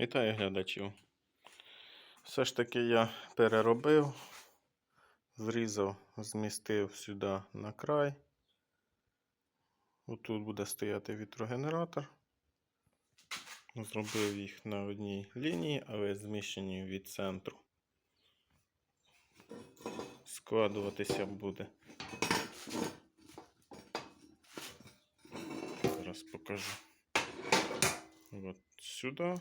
Вітаю глядачів. Все ж таки я переробив, зрізав, змістив сюди на край. Отут буде стояти вітрогенератор. Зробив їх на одній лінії, але зміщені від центру. Складуватися буде. Зараз покажу. От сюди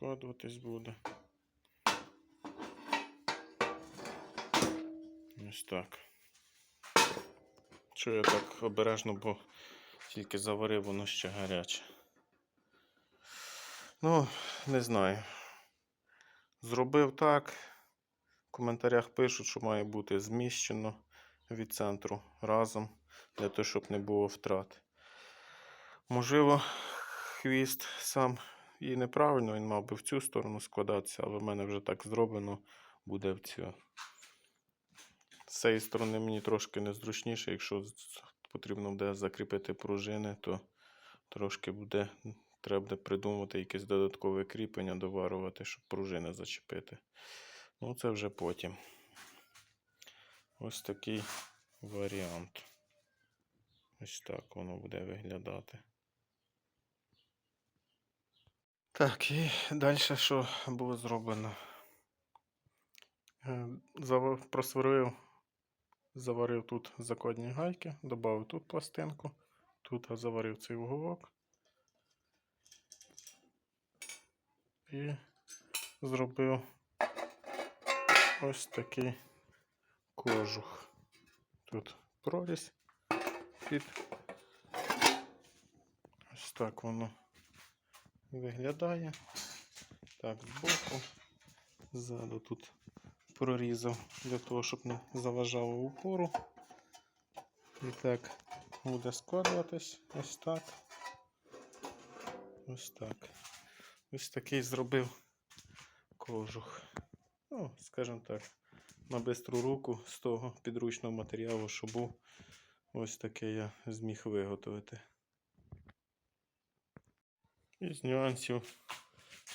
складуватись буде. Ось так. Що я так обережно, бо тільки заварив, воно ще гаряче. Ну, не знаю. Зробив так. В коментарях пишуть, що має бути зміщено від центру разом, для того, щоб не було втрат. Можливо, хвіст сам і неправильно, він мав би в цю сторону складатися, але в мене вже так зроблено буде в цю. З цієї сторони мені трошки незручніше, якщо потрібно буде закріпити пружини, то трошки буде, треба буде придумати якесь додаткове кріплення, доварувати, щоб пружини зачепити. Ну, це вже потім. Ось такий варіант. Ось так воно буде виглядати. Так, і далі що було зроблено? Е, Просварив, заварив тут закладні гайки, додав тут пластинку, тут заварив цей уголок і зробив ось такий кожух. Тут прорізь під ось так воно виглядає. Так, збоку, ззаду тут прорізав для того, щоб не заважало упору. І так буде складуватись ось так. Ось так. Ось такий зробив кожух. Ну, скажімо так, на бистру руку з того підручного матеріалу, що був, ось таке я зміг виготовити. Із нюансів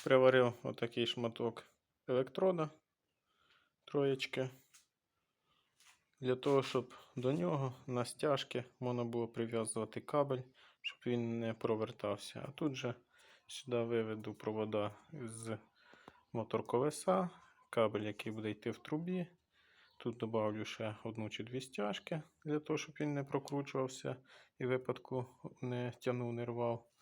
приварив отакий шматок електрода троєчки. Для того, щоб до нього на стяжки можна було прив'язувати кабель, щоб він не провертався. А тут же сюди виведу провода з мотор-колеса, кабель, який буде йти в трубі. Тут додавлю ще одну чи дві стяжки, для того, щоб він не прокручувався і випадку не тягнув, не рвав.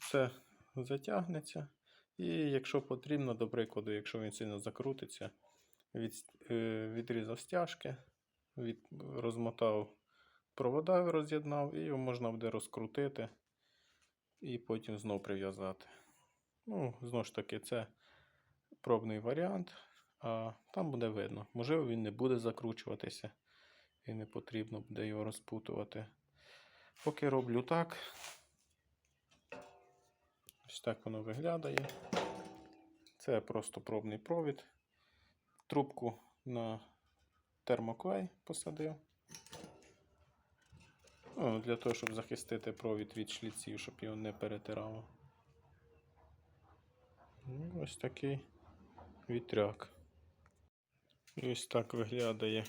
Це затягнеться. І якщо потрібно, до прикладу, якщо він сильно закрутиться, від, е, відрізав стяжки, від, розмотав провода, роз'єднав, і його можна буде розкрутити і потім знов прив'язати. Ну, знову ж таки, це пробний варіант, а там буде видно. Можливо, він не буде закручуватися і не потрібно буде його розпутувати. Поки роблю так. Ось так воно виглядає. Це просто пробний провід. Трубку на термоклей посадив. Ну, для того, щоб захистити провід від шліців, щоб його не перетирало. Ну, ось такий вітряк. І ось так виглядає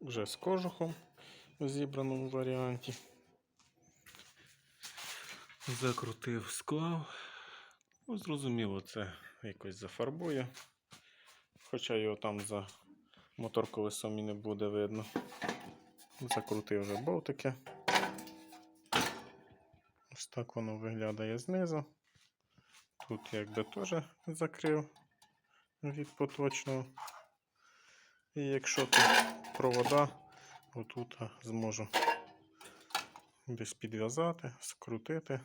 вже з кожухом в зібраному варіанті. Закрутив, склав. Ну, зрозуміло, це якось зафарбує. Хоча його там за мотор колесом і не буде видно. Закрутив вже болтики. Ось так воно виглядає знизу. Тут якби теж закрив від поточного. І якщо тут провода, отут зможу десь підв'язати, скрутити,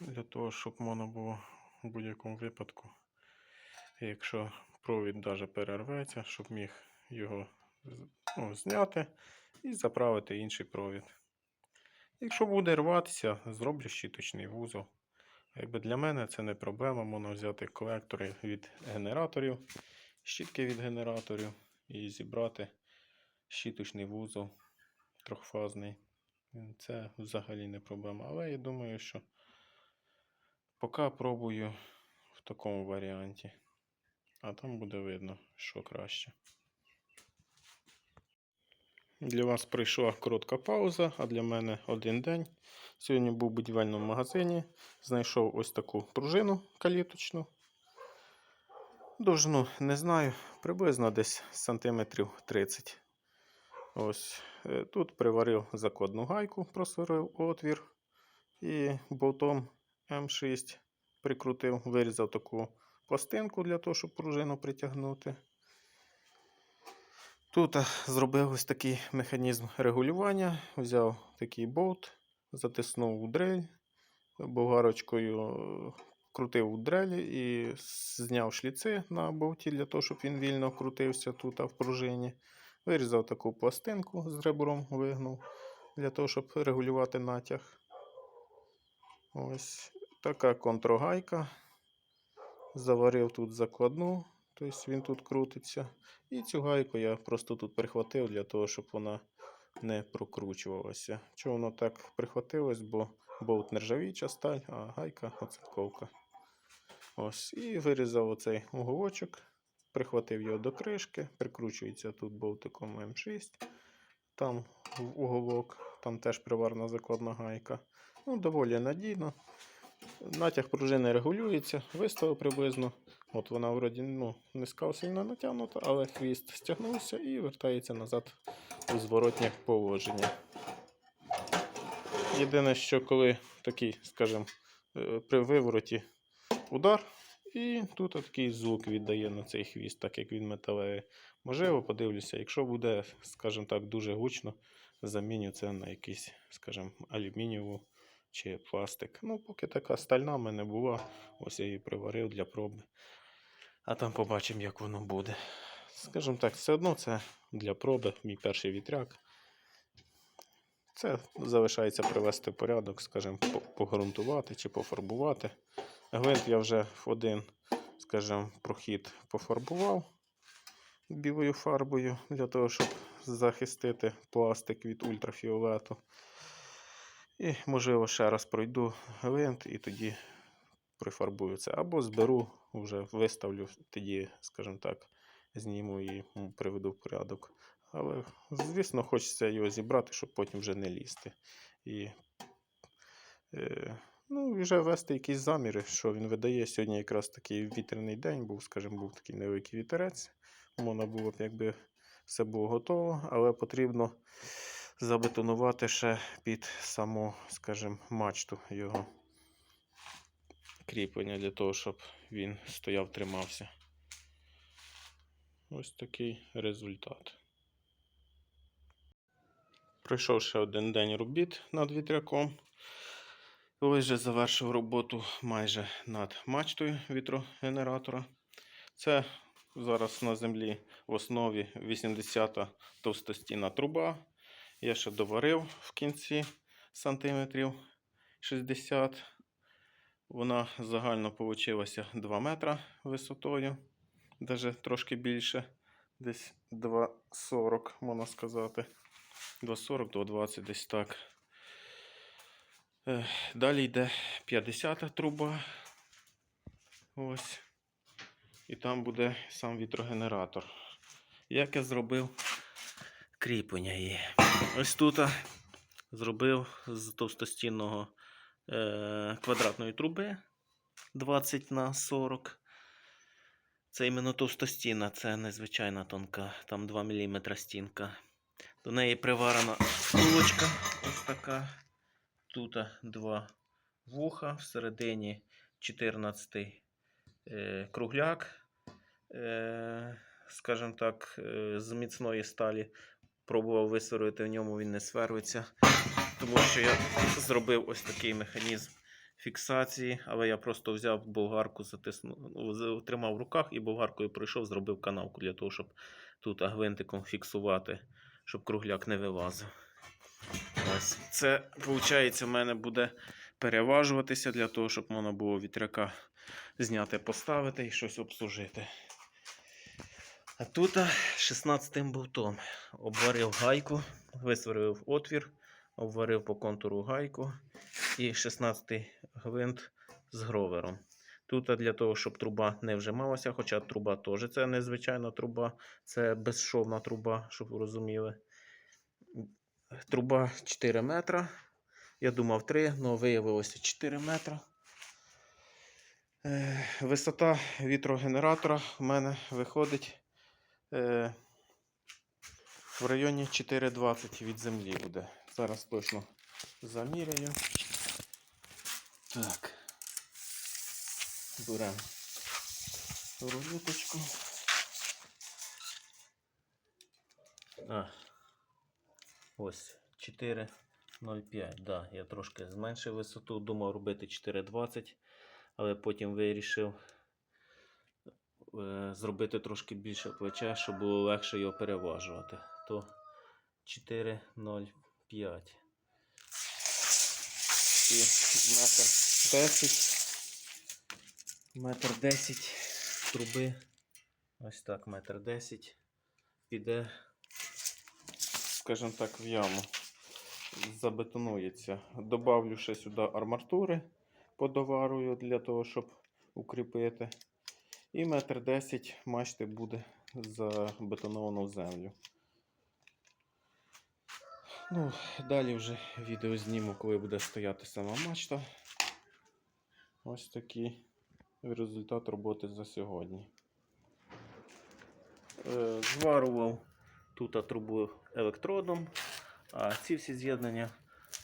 для того, щоб можна було в будь-якому випадку, якщо провід навіть перерветься, щоб міг його ну, зняти і заправити інший провід. Якщо буде рватися, зроблю щіточний вузол. Якби для мене це не проблема, можна взяти колектори від генераторів, щітки від генераторів і зібрати щіточний вузол трьохфазний. Це взагалі не проблема. Але я думаю, що Поки пробую в такому варіанті. А там буде видно, що краще. Для вас прийшла коротка пауза, а для мене один день. Сьогодні був в будівельному магазині. Знайшов ось таку пружину каліточну. Довжину не знаю, приблизно десь сантиметрів 30. Ось е, тут приварив закладну гайку, просварив отвір і болтом М6 прикрутив, вирізав таку пластинку для того, щоб пружину притягнути. Тут е, зробив ось такий механізм регулювання. Взяв такий болт, затиснув у дрель, болгарочкою е, крутив у дрелі і зняв шліци на болті для того, щоб він вільно крутився тут в пружині. Вирізав таку пластинку з ребром, вигнув для того, щоб регулювати натяг. Ось така контрогайка. Заварив тут закладну, тобто він тут крутиться. І цю гайку я просто тут прихватив для того, щоб вона не прокручувалася. Чому воно так прихватилось? Бо болт нержавіча сталь, а гайка оцинковка. Ось, і вирізав оцей уголочок, прихватив його до кришки, прикручується тут болтиком М6. Там уголок, там теж приварна закладна гайка. Ну, доволі надійно. Натяг пружини регулюється, виставив приблизно. От вона вроді ну, сказав сильно натягнута, але хвіст стягнувся і вертається назад у зворотнє положення. Єдине, що коли такий, скажімо, е, при вивороті удар, і тут такий звук віддає на цей хвіст, так як він металевий. Можливо, подивлюся, якщо буде, скажімо так, дуже гучно, заміню це на якийсь, скажімо, алюмінієву чи пластик. Ну, поки така стальна в мене була, ось я її приварив для проби. А там побачимо, як воно буде. Скажімо так, все одно це для проби, мій перший вітряк. Це залишається привести в порядок, скажімо, погрунтувати чи пофарбувати. Гвинт я вже в один, скажімо, прохід пофарбував білою фарбою для того, щоб захистити пластик від ультрафіолету. І, можливо, ще раз пройду гвинт і тоді прифарбую це. Або зберу, вже виставлю, тоді, скажімо так, зніму і приведу в порядок. Але, звісно, хочеться його зібрати, щоб потім вже не лізти. І е, ну, вже вести якісь заміри, що він видає. Сьогодні якраз такий вітряний день був, скажімо, був такий невеликий вітерець. Можна було б, якби все було готово, але потрібно забетонувати ще під саму, скажімо, мачту його кріплення для того, щоб він стояв, тримався. Ось такий результат. Пройшов ще один день робіт над вітряком. Ось вже завершив роботу майже над мачтою вітрогенератора. Це зараз на землі в основі 80-та товстостінна труба. Я ще доварив в кінці сантиметрів 60. Вона загально вийшла 2 метра висотою, навіть трошки більше, десь 2,40, можна сказати. 2,40, 2,20 десь так. Далі йде 50 труба. Ось. І там буде сам вітрогенератор. Як я зробив кріплення її. Ось тут зробив з товстостінного е, квадратної труби 20 на 40. Це іменно товстостінна, це незвичайна тонка, там 2 мм стінка. До неї приварена втулочка ось така. Тут два вуха, всередині 14 е, кругляк, е, скажімо так, е, з міцної сталі. Пробував висверлити в ньому, він не свервиться. Тому що я зробив ось такий механізм фіксації, але я просто взяв болгарку, затиснув, ну, тримав в руках і болгаркою пройшов, зробив канавку для того, щоб тут а, гвинтиком фіксувати, щоб кругляк не вилазив. Ось. Це, виходить, у мене буде переважуватися для того, щоб можна було вітряка зняти, поставити і щось обслужити. А тут 16 болтом обварив гайку, висверлив отвір, обварив по контуру гайку і 16 гвинт з гровером. Тут для того, щоб труба не вжималася, хоча труба теж це незвичайна труба, це безшовна труба, щоб ви розуміли. Труба 4 метра. Я думав 3, але виявилося 4 метра. Е, Висота вітрогенератора в мене виходить е, в районі 4,20 від землі буде. Зараз точно заміряю. Так. Беремо рулеточку. А, ось 4,05. Да, я трошки зменшив висоту, думав робити 4,20, але потім вирішив зробити трошки більше плеча, щоб було легше його переважувати. То 4,05. І метр 10. Метр 10 труби. Ось так, метр 10. Піде, скажімо так, в яму. Забетонується. Добавлю ще сюди арматури по подоварую для того, щоб укріпити. І метр 10 мачти буде забетоновано в землю. Ну, далі вже відео зніму, коли буде стояти сама мачта. Ось такий результат роботи за сьогодні. Е, Зварував тут трубу електродом, а ці всі з'єднання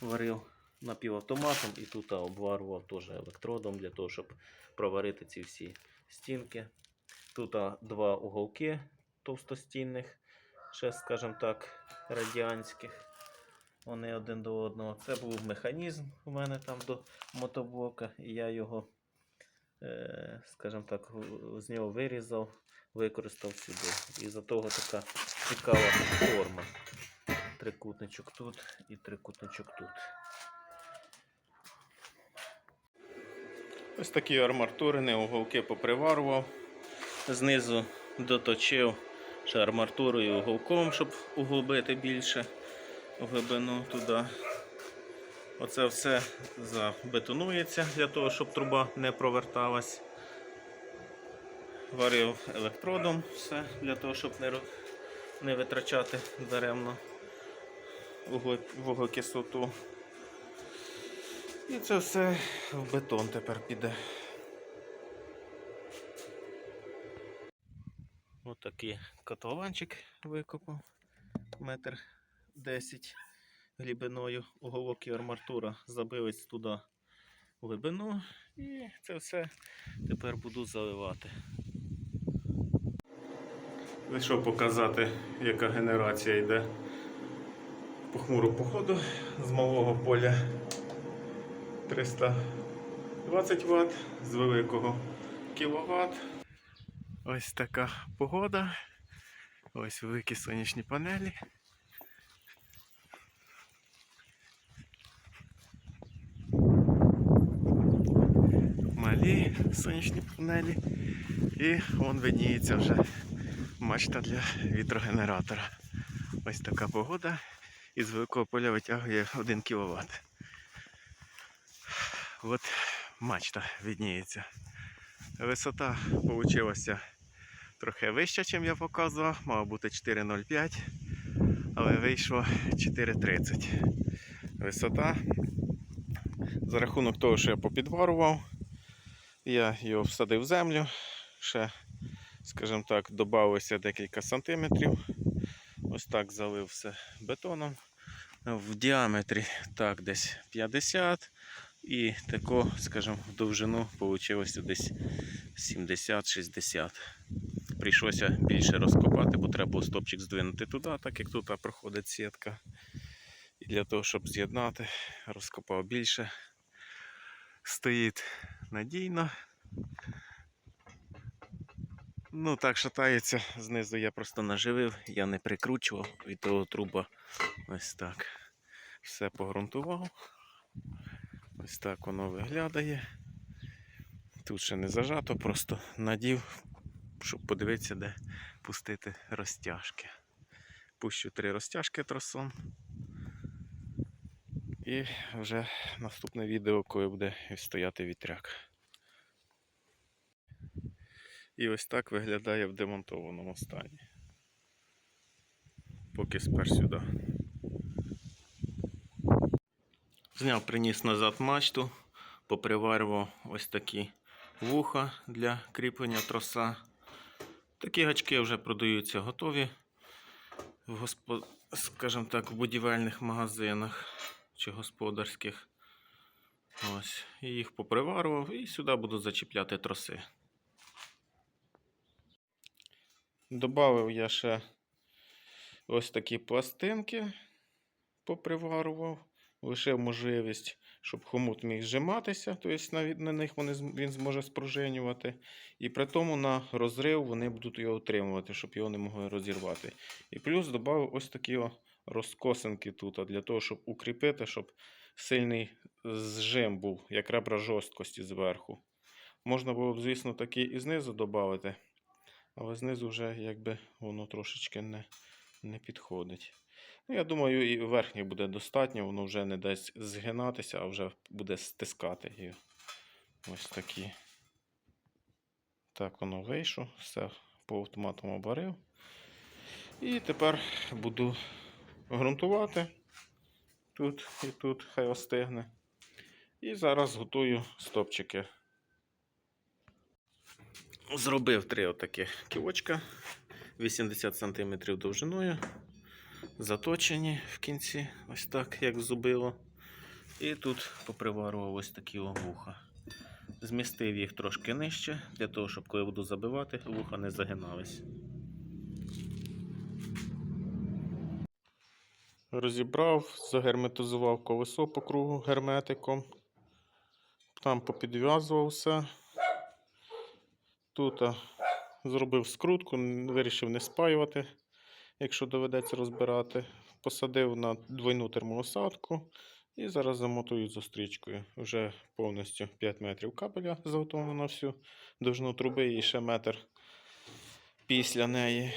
варив напівавтоматом і тут обварував теж електродом для того, щоб проварити ці всі стінки. Тут два уголки товстостінних, ще, скажімо так, радянських. Вони один до одного. Це був механізм у мене там до мотоблока, і я його, е, скажімо так, з нього вирізав, використав сюди. І за того така цікава форма. Трикутничок тут і трикутничок тут. Ось такі арматурини, уголки поприварував. Знизу доточив ще арматурою уголком, щоб углубити більше глибину туди. Оце все забетонується для того, щоб труба не проверталась. Варив електродом все для того, щоб не, не витрачати даремно вугле- вуглекислоту. І це все в бетон тепер піде. Отакий котлованчик викопав. Метр 10 глибиною. Уголок і арматура забились туди глибину. І це все тепер буду заливати. Вийшов показати, яка генерація йде по хмуру походу з малого поля 320 Вт, з великого кВт. Ось така погода. Ось великі сонячні панелі. Малі сонячні панелі. І вон видніється вже мачта для вітрогенератора. Ось така погода. І з великого поля витягує 1 кВт. От мачта видніється. Висота вийшла трохи вища, ніж я показував. Мав бути 4,05, але вийшло 4,30. Висота. За рахунок того, що я попідварував, я його всадив в землю. Ще, скажімо так, додався декілька сантиметрів. Ось так залив все бетоном. В діаметрі так десь 50 і тако, скажімо, в довжину вийшло десь 70-60. Прийшлося більше розкопати, бо треба було стопчик здвинути туди, так як тут проходить сітка. І для того, щоб з'єднати, розкопав більше. Стоїть надійно. Ну так шатається, знизу я просто наживив, я не прикручував, від того труба ось так. Все погрунтував. Ось так воно виглядає. Тут ще не зажато, просто надів, щоб подивитися, де пустити розтяжки. Пущу три розтяжки тросом. І вже наступне відео, коли буде стояти вітряк. І ось так виглядає в демонтованому стані. Поки спер сюди. Зняв, приніс назад мачту, поприварював ось такі вуха для кріплення троса. Такі гачки вже продаються готові в госпо... скажімо так, в будівельних магазинах чи господарських. Ось. І їх поприварував і сюди буду зачіпляти троси. Добавив я ще ось такі пластинки, поприварував, лишив можливість, щоб хомут міг зжиматися, тобто на, них він зможе спружинювати. І при тому на розрив вони будуть його утримувати, щоб його не могли розірвати. І плюс додав ось такі розкосинки тут, для того, щоб укріпити, щоб сильний зжим був, як ребра жорсткості зверху. Можна було б, звісно, такі і знизу додати, але знизу вже якби воно трошечки не, не підходить. Ну, я думаю, і верхній буде достатньо, воно вже не дасть згинатися, а вже буде стискати її. Ось такі. Так воно вийшло, все по автоматам обварив. І тепер буду ґрунтувати тут і тут, хай остигне. І зараз готую стопчики. Зробив три отаких ківочка 80 см довжиною. Заточені в кінці, ось так, як зубило. І тут поприварував ось такі вуха. Змістив їх трошки нижче, для того, щоб коли буду забивати, вуха не загинались. Розібрав, загерметизував колесо по кругу герметиком. Там попідв'язував все. Тут зробив скрутку, вирішив не спаювати, якщо доведеться розбирати. Посадив на двойну термоусадку і зараз замотую зустрічкою. Вже повністю 5 метрів кабеля заготовлено на всю довжину труби і ще метр після неї.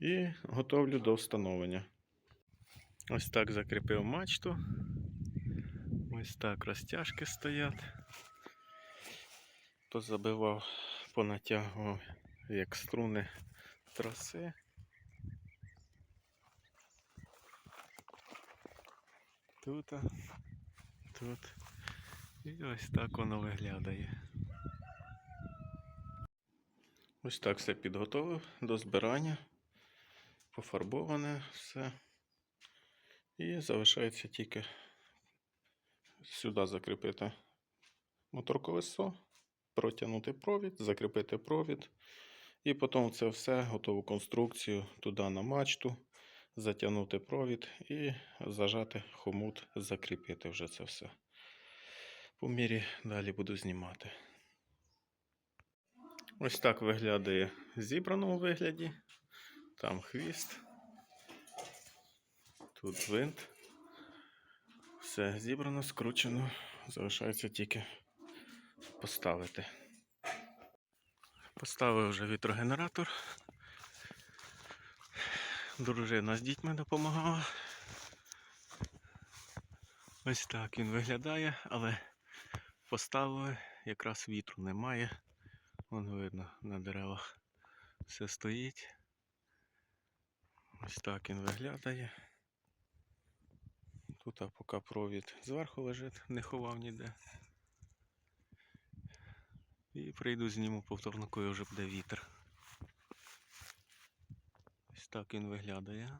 І готовлю до встановлення. Ось так закріпив мачту. Ось так розтяжки стоять. Позабивав, понатягував як струни траси. Тут, тут. І ось так воно виглядає. Ось так все підготовив до збирання. Пофарбоване все. І залишається тільки сюди закріпити мотор-колесо, протягнути провід, закріпити провід. І потім це все, готову конструкцію туди на мачту, затягнути провід і зажати хомут, закріпити вже це все. По мірі далі буду знімати. Ось так виглядає в зібраному вигляді. Там хвіст. Тут винт. Все зібрано, скручено. Залишається тільки поставити. Поставив вже вітрогенератор. Дружина з дітьми допомагала. Ось так він виглядає, але поставили, якраз вітру немає. Вон видно на деревах все стоїть. Ось так він виглядає. Тут а поки провід зверху лежить, не ховав ніде. І прийду зніму повторно, коли вже буде вітер. Так він виглядає.